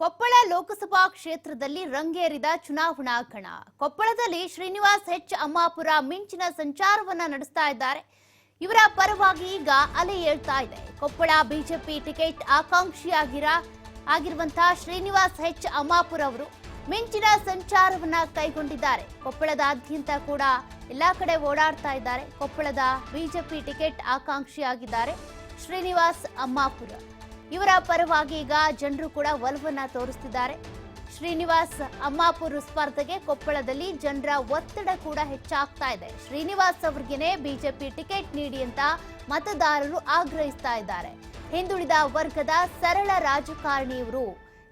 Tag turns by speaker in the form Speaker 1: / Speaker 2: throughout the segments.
Speaker 1: ಕೊಪ್ಪಳ ಲೋಕಸಭಾ ಕ್ಷೇತ್ರದಲ್ಲಿ ರಂಗೇರಿದ ಚುನಾವಣಾ ಕಣ. ಕೊಪ್ಪಳದಲ್ಲಿ ಶ್ರೀನಿವಾಸ್ ಹೆಚ್ ಅಮ್ಮಾಪುರ ಮಿಂಚಿನ ಸಂಚಾರವನ್ನ ನಡೆಸ್ತಾ ಇದ್ದಾರೆ. ಇವರ ಪರವಾಗಿ ಈಗ ಅಲೆ ಏಳ್ತಾ ಇದೆ. ಕೊಪ್ಪಳ ಬಿಜೆಪಿ ಟಿಕೆಟ್ ಆಕಾಂಕ್ಷಿಯಾಗಿರ, ಆಗಿರುವಂತಹ ಶ್ರೀನಿವಾಸ್ ಹೆಚ್ ಅಮ್ಮಾಪುರ ಅವರು ಮಿಂಚಿನ ಸಂಚಾರವನ್ನ ಕೈಗೊಂಡಿದ್ದಾರೆ. ಕೊಪ್ಪಳದಾದ್ಯಂತ ಕೂಡ ಎಲ್ಲಾ ಕಡೆ ಓಡಾಡ್ತಾ ಇದ್ದಾರೆ. ಕೊಪ್ಪಳದ ಬಿಜೆಪಿ ಟಿಕೆಟ್ ಆಕಾಂಕ್ಷಿಯಾಗಿದ್ದಾರೆ ಶ್ರೀನಿವಾಸ್ ಅಮ್ಮಾಪುರ. ಇವರ ಪರವಾಗಿ ಈಗ ಜನರು ಕೂಡ ಒಲವನ್ನ ತೋರಿಸ್ತಿದ್ದಾರೆ. ಶ್ರೀನಿವಾಸ್ ಅಮ್ಮಾಪುರ ಸ್ಪರ್ಧೆಗೆ ಕೊಪ್ಪಳದಲ್ಲಿ ಜನರ ಒತ್ತಡ ಕೂಡ ಹೆಚ್ಚಾಗ್ತಾ ಇದೆ. ಶ್ರೀನಿವಾಸ್ ಅವ್ರಿಗೇನೆ ಬಿಜೆಪಿ ಟಿಕೆಟ್ ನೀಡಿ ಅಂತ ಮತದಾರರು ಆಗ್ರಹಿಸ್ತಾ ಇದ್ದಾರೆ. ಹಿಂದುಳಿದ ವರ್ಗದ ಸರಳ ರಾಜಕಾರಣಿ ಇವರು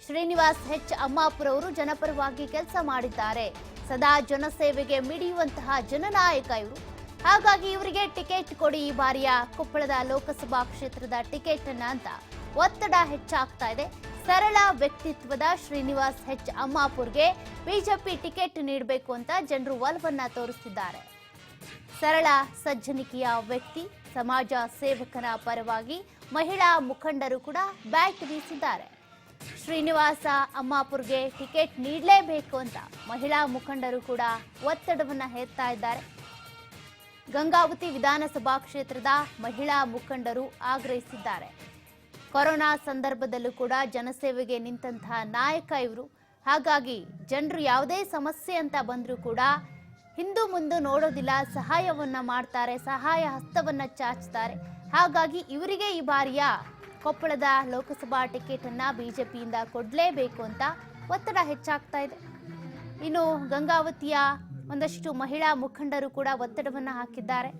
Speaker 1: ಶ್ರೀನಿವಾಸ್ ಹೆಚ್ ಅಮ್ಮಾಪುರ ಅವರು ಜನಪರವಾಗಿ ಕೆಲಸ ಮಾಡಿದ್ದಾರೆ. ಸದಾ ಜನಸೇವೆಗೆ ಮಿಡಿಯುವಂತಹ ಜನನಾಯಕ ಇವರು. ಹಾಗಾಗಿ ಇವರಿಗೆ ಟಿಕೆಟ್ ಕೊಡಿ ಈ ಬಾರಿಯ ಕೊಪ್ಪಳದ ಲೋಕಸಭಾ ಕ್ಷೇತ್ರದ ಟಿಕೆಟ್ ಅನ್ನ ಅಂತ ಒತ್ತಡ ಹೆಚ್ಚಾಗ್ತಾ ಇದೆ. ಸರಳ ವ್ಯಕ್ತಿತ್ವದ ಶ್ರೀನಿವಾಸ್ ಹೆಚ್ ಅಮ್ಮಾಪುರ್ಗೆ ಬಿಜೆಪಿ ಟಿಕೆಟ್ ನೀಡಬೇಕು ಅಂತ ಜನರು ಒಲವನ್ನ ತೋರಿಸ್ತಿದ್ದಾರೆ. ಸರಳ, ಸಜ್ಜನಿಕೆಯ ವ್ಯಕ್ತಿ, ಸಮಾಜ ಸೇವಕನ ಪರವಾಗಿ ಮಹಿಳಾ ಮುಖಂಡರು ಕೂಡ ಬ್ಯಾಟ್ ಬೀಸಿದ್ದಾರೆ. ಶ್ರೀನಿವಾಸ ಅಮ್ಮಾಪುರ್ಗೆ ಟಿಕೆಟ್ ನೀಡಲೇಬೇಕು ಅಂತ ಮಹಿಳಾ ಮುಖಂಡರು ಕೂಡ ಒತ್ತಡವನ್ನ ಹೇರ್ತಾ ಇದ್ದಾರೆ. ಗಂಗಾವತಿ ವಿಧಾನಸಭಾ ಕ್ಷೇತ್ರದ ಮಹಿಳಾ ಮುಖಂಡರು ಆಗ್ರಹಿಸಿದ್ದಾರೆ. ಕೊರೋನಾ ಸಂದರ್ಭದಲ್ಲೂ ಕೂಡ ಜನಸೇವೆಗೆ ನಿಂತಹ ನಾಯಕ ಇವರು. ಹಾಗಾಗಿ ಜನರು ಯಾವುದೇ ಸಮಸ್ಯೆ ಅಂತ ಬಂದರೂ ಕೂಡ ಹಿಂದು ಮುಂದೆ ನೋಡೋದಿಲ್ಲ, ಸಹಾಯವನ್ನ ಮಾಡ್ತಾರೆ, ಸಹಾಯ ಹಸ್ತವನ್ನ ಚಾಚ್ತಾರೆ. ಹಾಗಾಗಿ ಇವರಿಗೆ ಈ ಬಾರಿಯ ಕೊಪ್ಪಳದ ಲೋಕಸಭಾ ಟಿಕೆಟ್ ಜೆ ಪಿಯಿಂದ ಕೊಡಲೇಬೇಕು ಅಂತ ಒತ್ತಡ ಹೆಚ್ಚಾಗ್ತಾ ಇದೆ. ಇನ್ನು ಗಂಗಾವತಿಯ ಒಂದಷ್ಟು ಮಹಿಳಾ ಮುಖಂಡರು ಕೂಡ ಒತ್ತಡವನ್ನ ಹಾಕಿದ್ದಾರೆ.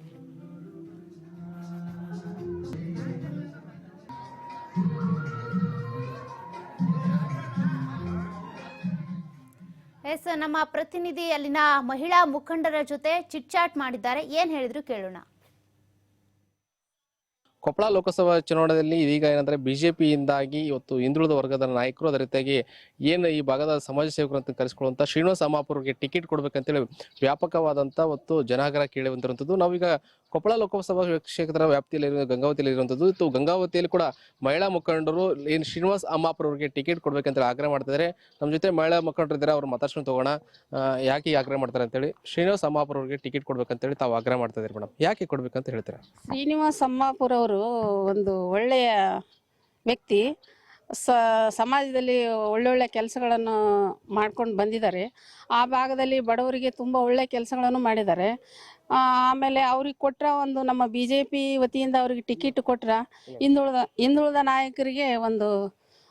Speaker 1: ಎಸ್ ನಮ್ಮ ಪ್ರತಿನಿಧಿ ಅಲ್ಲಿನ ಮಹಿಳಾ ಮುಖಂಡರ ಜೊತೆ ಚಿಟ್ಚಾಟ್ ಮಾಡಿದ್ದಾರೆ. ಏನ್ ಹೇಳಿದ್ರು ಕೇಳೋಣ.
Speaker 2: ಕೊಪ್ಪಳ ಲೋಕಸಭಾ ಚುನಾವಣೆಯಲ್ಲಿ ಇದೀಗ ಏನಂದ್ರೆ ಬಿಜೆಪಿಯಿಂದಾಗಿ ಇವತ್ತು ಹಿಂದುಳಿದ ವರ್ಗದ ನಾಯಕರು ಅದರ ರೀತಿಯಾಗಿ ಏನು ಈ ಭಾಗದ ಸಮಾಜ ಸೇವಕರು ಅಂತ ಕರೆಸ್ಕೊಳ್ಳುವಂತ ಶ್ರೀನಿವಾಸ ಅಮ್ಮಾಪುರ್ಗೆ ಟಿಕೆಟ್ ಕೊಡ್ಬೇಕಂತೇಳಿ ವ್ಯಾಪಕವಾದಂತ ಒಂದು ಜನಾಗ್ರಹ ಕೇಳಿ ಬಂದಿರುವಂತದ್ದು ನಾವೀಗ ಕೊಪ್ಪಳ ಲೋಕಸಭಾ ಕ್ಷೇತ್ರ ವ್ಯಾಪ್ತಿಯಲ್ಲಿ ಇರುವ ಗಂಗಾವತಿಯಲ್ಲಿ ಇರುವಂತದ್ದು ಇತ್ತು ಗಂಗಾವತಿಯಲ್ಲಿ ಕೂಡ ಮಹಿಳಾ ಮುಖಂಡರು ಏನು ಶ್ರೀನಿವಾಸ್ ಅಮ್ಮಾಪುರ ಅವರಿಗೆ ಟಿಕೆಟ್ ಕೊಡ್ಬೇಕಂತ ಆಗ್ರಹ ಮಾಡ್ತಿದ್ದಾರೆ. ನಮ್ಮ ಜೊತೆ ಮಹಿಳಾ ಮುಖಂಡರು ಇದ್ದಾರೆ ಅವ್ರು ಮಾತಾಡ್ಸ್ಕೊಂಡು ತಗೋಣ. ಯಾಕೆ ಆಗ್ರಹ ಮಾಡ್ತಾರೆ ಅಂತೇಳಿ ಶ್ರೀನಿವಾಸ್ ಅಮ್ಮಾಪುರ ಅವರಿಗೆ ಟಿಕೆಟ್ ಕೊಡ್ಬೇಕಂತೇಳಿ ತಾವು ಆಗ್ರಹ ಮಾಡ್ತಾ ಮೇಡಮ್ ಯಾಕೆ ಕೊಡ್ಬೇಕಂತ ಹೇಳ್ತಾರೆ?
Speaker 3: ಶ್ರೀನಿವಾಸ್ ಅಮ್ಮಾಪುರ ಅವರು ಒಂದು ಒಳ್ಳೆಯ ವ್ಯಕ್ತಿ. ಸಮಾಜದಲ್ಲಿ ಒಳ್ಳೊಳ್ಳೆ ಕೆಲಸಗಳನ್ನು ಮಾಡ್ಕೊಂಡು ಬಂದಿದ್ದಾರೆ. ಆ ಭಾಗದಲ್ಲಿ ಬಡವರಿಗೆ ತುಂಬ ಒಳ್ಳೆ ಕೆಲಸಗಳನ್ನು ಮಾಡಿದ್ದಾರೆ. ಆಮೇಲೆ ಅವ್ರಿಗೆ ಕೊಟ್ರ ಒಂದು ನಮ್ಮ ಬಿ ಜೆ ಪಿ ವತಿಯಿಂದ ಅವ್ರಿಗೆ ಟಿಕೆಟ್ ಕೊಟ್ರ ಹಿಂದುಳಿದ ಹಿಂದುಳಿದ ನಾಯಕರಿಗೆ ಒಂದು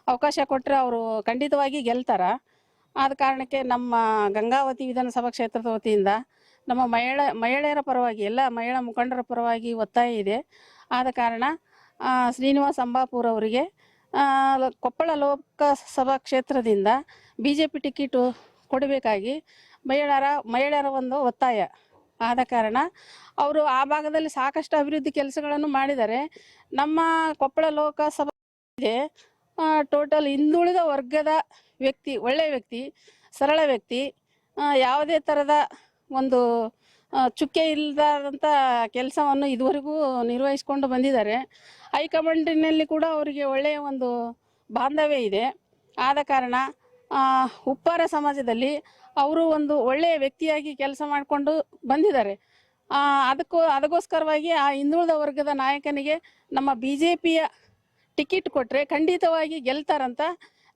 Speaker 3: ಅವಕಾಶ ಕೊಟ್ಟರೆ ಅವರು ಖಂಡಿತವಾಗಿ ಗೆಲ್ತಾರ. ಆದ ಕಾರಣಕ್ಕೆ ನಮ್ಮ ಗಂಗಾವತಿ ವಿಧಾನಸಭಾ ಕ್ಷೇತ್ರದ ವತಿಯಿಂದ ನಮ್ಮ ಮಹಿಳೆ, ಮಹಿಳೆಯರ ಪರವಾಗಿ, ಎಲ್ಲ ಮಹಿಳಾ ಮುಖಂಡರ ಪರವಾಗಿ ಒತ್ತಾಯ ಇದೆ. ಆದ ಕಾರಣ ಶ್ರೀನಿವಾಸ್ ಅಂಬಾಪುರ್ ಅವರಿಗೆ ಕೊಪ್ಪಳ ಲೋಕಸಭಾ ಕ್ಷೇತ್ರದಿಂದ ಬಿ ಜೆ ಪಿ ಟಿಕೆಟು ಕೊಡಬೇಕಾಗಿ ಮಹಿಳೆಯರ ಮಹಿಳೆಯರ ಒಂದು ಒತ್ತಾಯ ಆದ ಕಾರಣ ಅವರು ಆ ಭಾಗದಲ್ಲಿ ಸಾಕಷ್ಟು ಅಭಿವೃದ್ಧಿ ಕೆಲಸಗಳನ್ನು ಮಾಡಿದ್ದಾರೆ ನಮ್ಮ ಕೊಪ್ಪಳ ಲೋಕಸಭೆ ಟೋಟಲ್ ಹಿಂದುಳಿದ ವರ್ಗದ ವ್ಯಕ್ತಿ ಒಳ್ಳೆಯ ವ್ಯಕ್ತಿ, ಸರಳ ವ್ಯಕ್ತಿ ಯಾವುದೇ ಥರದ ಒಂದು ಚುಕ್ಕೆ ಇಲ್ಲದಂಥ ಕೆಲಸವನ್ನು ಇದುವರೆಗೂ ನಿರ್ವಹಿಸಿಕೊಂಡು ಬಂದಿದ್ದಾರೆ. ಹೈಕಮಾಂಡಿನಲ್ಲಿ ಕೂಡ ಅವರಿಗೆ ಒಳ್ಳೆಯ ಒಂದು ಬಾಂಧವ್ಯ ಇದೆ. ಆದ ಕಾರಣ ಉಪ್ಪಾರ ಸಮಾಜದಲ್ಲಿ ಅವರು ಒಂದು ಒಳ್ಳೆಯ ವ್ಯಕ್ತಿಯಾಗಿ ಕೆಲಸ ಮಾಡಿಕೊಂಡು ಬಂದಿದ್ದಾರೆ. ಅದಕ್ಕೂ, ಅದಕ್ಕೋಸ್ಕರವಾಗಿ ಆ ಹಿಂದುಳಿದ ವರ್ಗದ ನಾಯಕನಿಗೆ ನಮ್ಮ ಬಿ ಟಿಕೆಟ್ ಕೊಟ್ಟರೆ ಖಂಡಿತವಾಗಿ ಗೆಲ್ತಾರಂತ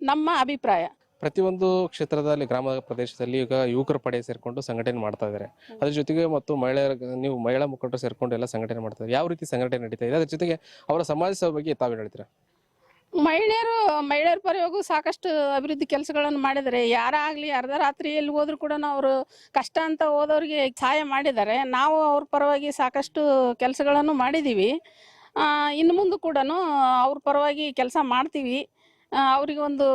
Speaker 3: ನಮ್ಮ ಅಭಿಪ್ರಾಯ.
Speaker 2: ಪ್ರತಿಯೊಂದು ಕ್ಷೇತ್ರದಲ್ಲಿ ಗ್ರಾಮ ಪ್ರದೇಶದಲ್ಲಿ ಈಗ ಯುವಕರ ಪಡೆ ಸೇರ್ಕೊಂಡು ಸಂಘಟನೆ ಮಾಡ್ತಾ ಇದ್ದಾರೆ ಅದ್ರ ಜೊತೆಗೆ ಮತ್ತು ಮಹಿಳೆಯರ ನೀವು ಮಹಿಳಾ ಮುಖಂಡರು ಸೇರ್ಕೊಂಡು ಎಲ್ಲ ಸಂಘಟನೆ ಮಾಡ್ತಾ ಇದ್ದಾರೆ ಯಾವ ರೀತಿ ಸಂಘಟನೆ ನಡೀತಾ ಇದೆ? ಅದ್ರ ಜೊತೆಗೆ ಅವರ ಸಮಾಜ ಸೇವೆ ಬಗ್ಗೆ ತಾವೇನು ಹೇಳ್ತೀರಾ?
Speaker 3: ಮಹಿಳೆಯರು ಮಹಿಳೆಯರ ಪರವಾಗೂ ಸಾಕಷ್ಟು ಅಭಿವೃದ್ಧಿ ಕೆಲಸಗಳನ್ನು ಮಾಡಿದ್ದಾರೆ. ಯಾರಾಗಲಿ ಅರ್ಧ ರಾತ್ರಿ ಎಲ್ಲಿ ಹೋದರೂ ಕೂಡ ಅವರು ಕಷ್ಟ ಅಂತ ಹೋದವ್ರಿಗೆ ಸಹಾಯ ಮಾಡಿದ್ದಾರೆ. ನಾವು ಅವ್ರ ಪರವಾಗಿ ಸಾಕಷ್ಟು ಕೆಲಸಗಳನ್ನು ಮಾಡಿದ್ದೀವಿ ಇನ್ನು ಮುಂದೆ ಕೂಡ ಅವ್ರ ಪರವಾಗಿ ಕೆಲಸ ಮಾಡ್ತೀವಿ. ಅವರಿಗೆ ಒಂದು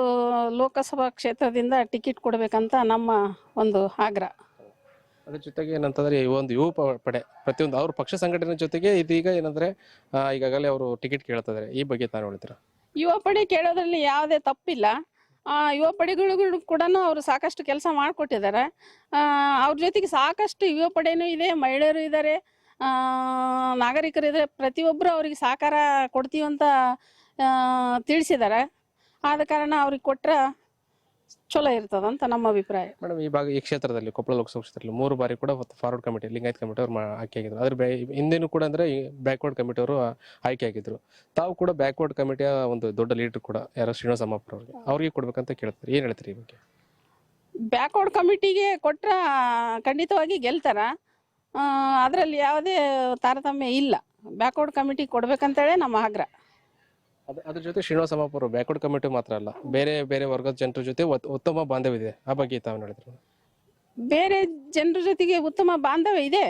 Speaker 3: ಲೋಕಸಭಾ ಕ್ಷೇತ್ರದಿಂದ ಟಿಕೆಟ್ ಕೊಡಬೇಕಂತ ನಮ್ಮ ಒಂದು ಆಗ್ರಹ
Speaker 2: ಅದ್ರ ಜೊತೆಗೆ ಏನಂತಂದ್ರೆ ಈ ಒಂದು ಯುವ ಪ- ಪಡೆ ಪ್ರತಿಯೊಂದು ಅವ್ರ ಪಕ್ಷ ಸಂಘಟನೆ ಜೊತೆಗೆ ಇದೀಗ ಏನಂದ್ರೆ ಆ, ಈಗಾಗಲೇ ಅವರು ಟಿಕೆಟ್ ಕೇಳ್ತಾ ಈ ಬಗ್ಗೆ ತಾನು ಹೇಳ್ತೀರಾ?
Speaker 3: ಯುವ ಪಡೆ ಕೇಳೋದ್ರಲ್ಲಿ ಯಾವುದೇ ತಪ್ಪಿಲ್ಲ. ಆ, ಯುವ ಪಡೆಗಳು ಕೂಡ ಅವರು ಸಾಕಷ್ಟು ಕೆಲಸ ಮಾಡಿಕೊಟ್ಟಿದ್ದಾರೆ. ಅವ್ರ ಜೊತೆಗೆ ಸಾಕಷ್ಟು ಯುವ ಪಡೆನೂ ಇದೆ ಮಹಿಳೆಯರು ಇದ್ದಾರೆ. ನಾಗರಿಕರು ಇದ್ದಾರೆ ಪ್ರತಿಯೊಬ್ಬರು ಅವರಿಗೆ ಸಹಕಾರ ಕೊಡ್ತೀವಿ ಅಂತ ತಿಳಿಸಿದ್ದಾರೆ. ಆದ ಕಾರಣ ಅವ್ರಿಗೆ ಕೊಟ್ರೆ ಚಲೋ ಇರ್ತದಂತ ನಮ್ಮ ಅಭಿಪ್ರಾಯ.
Speaker 2: ಮೇಡಮ್ ಈ ಭಾಗ ಈ ಕ್ಷೇತ್ರದಲ್ಲಿ ಕೊಪ್ಪಳ ಲೋಕಸಭಾ ಕ್ಷೇತ್ರದಲ್ಲಿ ಮೂರು ಬಾರಿ ಕೂಡ ಫಾರ್ವರ್ಡ್ ಕಮಿಟಿ ಲಿಂಗಾಯತ್ ಕಮಿಟಿ ಅವರು ಆಯ್ಕೆ ಆಗಿದ್ರು. ಅದ್ರ ಬೆ- ಹಿಂದೆನೂ ಕೂಡ ಅಂದ್ರೆ ಬ್ಯಾಕ್ವರ್ಡ್ ಕಮಿಟಿ ಅವರು ಆಯ್ಕೆ ಆಗಿದ್ರು. ತಾವು ಕೂಡ ಬ್ಯಾಕ್ವರ್ಡ್ ಕಮಿಟಿಯ ಒಂದು ದೊಡ್ಡ ಲೀಡರ್ ಕೂಡ ಯಾರೋ ಶ್ರೀನಿವಾಸ ಅಮ್ಮಪ್ಪ ಅವ್ರಿಗೆ. ಅವ್ರಿಗೆ ಕೊಡ್ಬೇಕಂತ ಕೇಳ್ತಾರೆ. ಏನ್ ಹೇಳ್ತೀರಿ ಈ ಬಗ್ಗೆ?
Speaker 3: ಬ್ಯಾಕ್ವರ್ಡ್ ಕಮಿಟಿಗೆ ಕೊಟ್ರ ಖಂಡಿತವಾಗಿ ಗೆಲ್ತಾರ. ಅದರಲ್ಲಿ ಯಾವುದೇ ತಾರತಮ್ಯ ಇಲ್ಲ. ಬ್ಯಾಕ್ವರ್ಡ್ ಕಮಿಟಿ ಕೊಡ್ಬೇಕಂತೇಳಿ ನಮ್ಮ ಆಗ್ರಹ
Speaker 2: ಅದ್- ಅದ್ರ ಜೊತೆ ಶ್ರೀನಿವಾಸ ಅಮ್ಮಾಪುರ ಬ್ಯಾಕ್ವರ್ಡ್ ಕಮಿಟಿ ಮಾತ್ರ ಅಲ್ಲ ಬೇರೆ ಬೇರೆ ವರ್ಗದ ಜನರ ಜೊತೆ ಒತ್- ಉತ್ತಮ ಬಾಂಧವ್ಯ ಇದೆ ಆ ಬಗ್ಗೆ ತಾವು ಹೇಳಿದ್ರು
Speaker 3: ಬೇರೆ ಜನರ ಜೊತೆಗೆ ಉತ್ತಮ ಬಾಂಧವ್ಯ ಇದೆ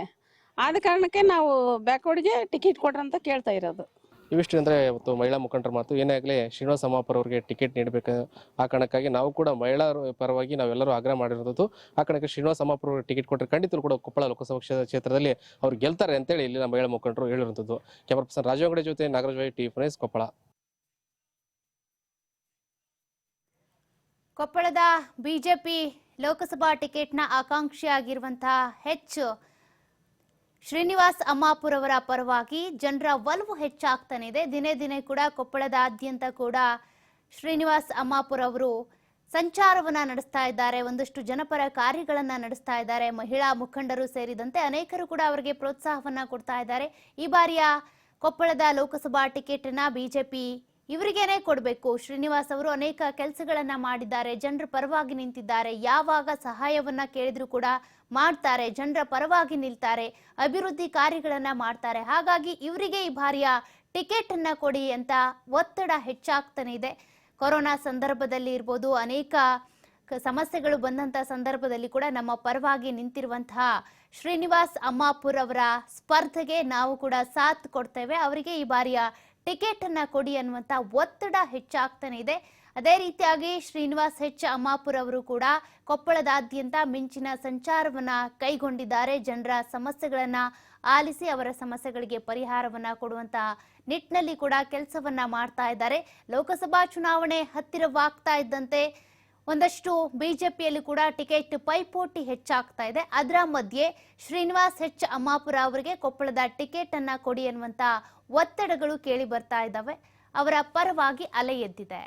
Speaker 3: ಆದ ಕಾರಣಕ್ಕೆ ನಾವು ಬ್ಯಾಕ್ವರ್ಡ್ಗೆ ಟಿಕೆಟ್ ಕೊಡ್ರಿ ಅಂತ ಕೇಳ್ತಾ ಇರೋದು.
Speaker 2: ಇವಿಷ್ಟು ಅಂದ್ರೆ ಇವತ್ತು ಮಹಿಳಾ ಮುಖಂಡರ ಮಾತು ಏನೇ ಆಗಲಿ ಶ್ರೀನಿವಾಸ ಅಮ್ಮಾಪುರ ಅವರಿಗೆ ಟಿಕೆಟ್ ನೀಡಬೇಕು ಆ ಕಾರಣಕ್ಕಾಗಿ ನಾವು ಕೂಡ ಮಹಿಳಾ ಪರವಾಗಿ ನಾವೆಲ್ಲರೂ ಆಗ್ರಹ ಮಾಡಿರೋದು ಆ ಕಾರಣಕ್ಕೆ ಶ್ರೀನಿವಾಸ ಅಮ್ಮಾಪುರ ಅವರಿಗೆ ಟಿಕೆಟ್ ಕೊಟ್ಟರೆ ಖಂಡಿತರು ಕೂಡ ಕೊಪ್ಪಳ ಲೋಕಸಭಾ ಕ್ಷೇ- ಕ್ಷೇತ್ರದಲ್ಲಿ ಅವ್ರು ಗೆಲ್ತಾರೆ ಅಂತೇಳಿ ಇಲ್ಲಿನ ಮಹಿಳಾ ಮುಖಂಡರು ಹೇಳಿರುವಂಥದ್ದು. ಕ್ಯಾಮರಾ ಪರ್ಸನ್ ರಾಜು ಜೊತೆ ನಾಗರಾಜ್ ವೈ ಟಿ ಫೈನ್ಸ್ ಕೊಪ್ಪಳ.
Speaker 1: ಕೊಪ್ಪಳದ ಬಿಜೆಪಿ ಲೋಕಸಭಾ ಟಿಕೆಟ್ನ ಆಕಾಂಕ್ಷಿಯಾಗಿರುವಂತಹ ಹೆಚ್ ಶ್ರೀನಿವಾಸ್ ಅಮ್ಮಾಪುರ್ ಅವರ ಪರವಾಗಿ ಜನರ ಒಲವು ಹೆಚ್ಚಾಗ್ತಾನೆ ಇದೆ. ದಿನೇ ದಿನೇ ಕೂಡ ಕೊಪ್ಪಳದಾದ್ಯಂತ ಕೂಡ ಶ್ರೀನಿವಾಸ್ ಅಮ್ಮಾಪುರ್ ಅವರು ಸಂಚಾರವನ್ನ ನಡೆಸ್ತಾ ಇದ್ದಾರೆ. ಒಂದಷ್ಟು ಜನಪರ ಕಾರ್ಯಗಳನ್ನ ನಡೆಸ್ತಾ ಇದ್ದಾರೆ. ಮಹಿಳಾ ಮುಖಂಡರು ಸೇರಿದಂತೆ ಅನೇಕರು ಕೂಡ ಅವರಿಗೆ ಪ್ರೋತ್ಸಾಹವನ್ನ ಕೊಡ್ತಾ ಇದ್ದಾರೆ. ಈ ಬಾರಿಯ ಕೊಪ್ಪಳದ ಲೋಕಸಭಾ ಟಿಕೆಟ್ ಅನ್ನ ಬಿಜೆಪಿ ಇವರಿಗೇನೆ ಕೊಡಬೇಕು. ಶ್ರೀನಿವಾಸ್ ಅವರು ಅನೇಕ ಕೆಲಸಗಳನ್ನ ಮಾಡಿದ್ದಾರೆ. ಜನರ ಪರವಾಗಿ ನಿಂತಿದ್ದಾರೆ. ಯಾವಾಗ ಸಹಾಯವನ್ನ ಕೇಳಿದ್ರು ಕೂಡ ಮಾಡ್ತಾರೆ. ಜನರ ಪರವಾಗಿ ನಿಲ್ತಾರೆ. ಅಭಿವೃದ್ಧಿ ಕಾರ್ಯಗಳನ್ನ ಮಾಡ್ತಾರೆ. ಹಾಗಾಗಿ ಇವರಿಗೆ ಈ ಬಾರಿಯ ಟಿಕೆಟ್ ಅನ್ನ ಕೊಡಿ ಅಂತ ಒತ್ತಡ ಹೆಚ್ಚಾಗ್ತಾನೆ ಇದೆ. ಕೊರೋನಾ ಸಂದರ್ಭದಲ್ಲಿ ಇರ್ಬೋದು, ಅನೇಕ ಸಮಸ್ಯೆಗಳು ಬಂದಂತ ಸಂದರ್ಭದಲ್ಲಿ ಕೂಡ ನಮ್ಮ ಪರವಾಗಿ ನಿಂತಿರುವಂತಹ ಶ್ರೀನಿವಾಸ್ ಅಮ್ಮಾಪುರ್ ಅವರ ಸ್ಪರ್ಧೆಗೆ ನಾವು ಕೂಡ ಸಾಥ್ ಕೊಡ್ತೇವೆ. ಅವರಿಗೆ ಈ ಬಾರಿಯ ಟಿಕೆಟ್ ಅನ್ನ ಕೊಡಿ ಅನ್ನುವಂತ ಒತ್ತಡ ಹೆಚ್ಚಾಗ್ತಾನೆ ಇದೆ. ಅದೇ ರೀತಿಯಾಗಿ ಶ್ರೀನಿವಾಸ್ ಹೆಚ್ ಅಮ್ಮಾಪುರ್ ಅವರು ಕೂಡ ಕೊಪ್ಪಳದಾದ್ಯಂತ ಮಿಂಚಿನ ಸಂಚಾರವನ್ನ ಕೈಗೊಂಡಿದ್ದಾರೆ. ಜನರ ಸಮಸ್ಯೆಗಳನ್ನ ಆಲಿಸಿ ಅವರ ಸಮಸ್ಯೆಗಳಿಗೆ ಪರಿಹಾರವನ್ನ ಕೊಡುವಂತ ನಿಟ್ಟಿನಲ್ಲಿ ಕೂಡ ಕೆಲಸವನ್ನ ಮಾಡ್ತಾ ಇದ್ದಾರೆ. ಲೋಕಸಭಾ ಚುನಾವಣೆ ಹತ್ತಿರವಾಗ್ತಾ ಇದ್ದಂತೆ ಒಂದಷ್ಟು ಬಿಜೆಪಿಯಲ್ಲಿ ಕೂಡ ಟಿಕೆಟ್ ಪೈಪೋಟಿ ಹೆಚ್ಚಾಗ್ತಾ ಇದೆ. ಅದರ ಮಧ್ಯೆ ಶ್ರೀನಿವಾಸ್ ಹೆಚ್ ಅಮ್ಮಾಪುರ ಅವರಿಗೆ ಕೊಪ್ಪಳದ ಟಿಕೆಟ್ ಅನ್ನ ಕೊಡಿ ಅನ್ನುವಂತ ಒತ್ತಡಗಳು ಕೇಳಿ ಬರ್ತಾ ಇದ್ದಾವೆ. ಅವರ ಪರವಾಗಿ ಅಲೆ ಎದ್ದಿದೆ.